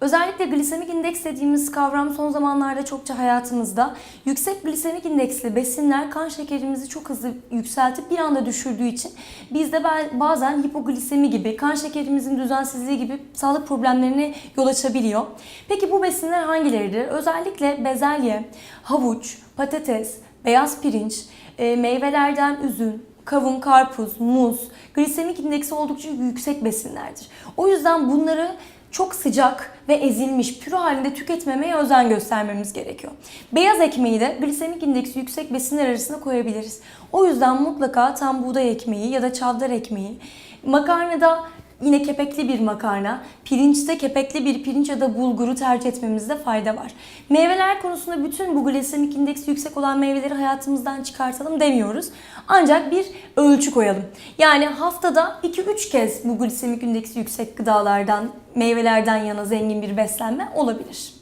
Özellikle glisemik indeks dediğimiz kavram son zamanlarda çokça hayatımızda. Yüksek glisemik indeksli besinler kan şekerimizi çok hızlı yükseltip bir anda düşürdüğü için bizde ba- bazen hipoglisemi gibi, kan şekerimizin düzensizliği gibi sağlık problemlerine yol açabiliyor. Peki bu besinler hangileridir? Özellikle bezelye, havuç, patates, beyaz pirinç, e, meyvelerden üzüm, kavun, karpuz, muz, glisemik indeksi oldukça yüksek besinlerdir. O yüzden bunları çok sıcak ve ezilmiş püre halinde tüketmemeye özen göstermemiz gerekiyor. Beyaz ekmeği de glisemik indeksi yüksek besinler arasına koyabiliriz. O yüzden mutlaka tam buğday ekmeği ya da çavdar ekmeği, makarnada Yine kepekli bir makarna, pirinçte kepekli bir pirinç ya da bulguru tercih etmemizde fayda var. Meyveler konusunda bütün bu glisemik indeksi yüksek olan meyveleri hayatımızdan çıkartalım demiyoruz. Ancak bir ölçü koyalım. Yani haftada 2-3 kez bu glisemik indeksi yüksek gıdalardan, meyvelerden yana zengin bir beslenme olabilir.